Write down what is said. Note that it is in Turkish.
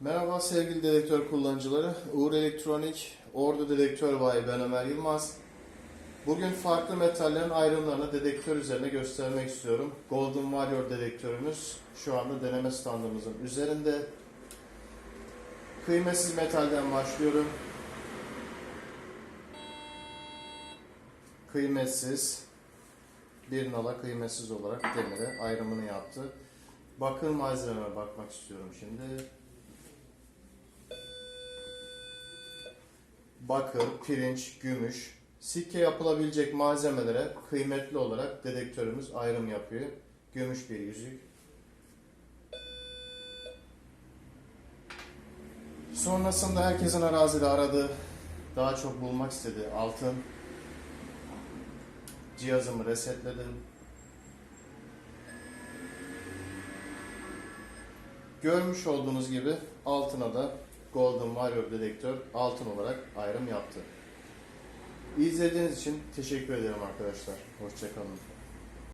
Merhaba sevgili dedektör kullanıcıları. Uğur Elektronik, Ordu Dedektör Bayi ben Ömer Yılmaz. Bugün farklı metallerin ayrımlarını dedektör üzerine göstermek istiyorum. Golden Warrior dedektörümüz şu anda deneme standımızın üzerinde. Kıymetsiz metalden başlıyorum. Kıymetsiz, bir nala kıymetsiz olarak demire ayrımını yaptı. Bakır malzememe bakmak istiyorum şimdi. Bakır, pirinç, gümüş, sikke yapılabilecek malzemelere kıymetli olarak dedektörümüz ayrım yapıyor. Gümüş bir yüzük. Sonrasında herkesin arazide aradığı, daha çok bulmak istediği altın. Cihazımı resetledim. Görmüş olduğunuz gibi altına da Golden Warrior dedektör altın olarak ayrım yaptı. İzlediğiniz için teşekkür ederim arkadaşlar. Hoşçakalın.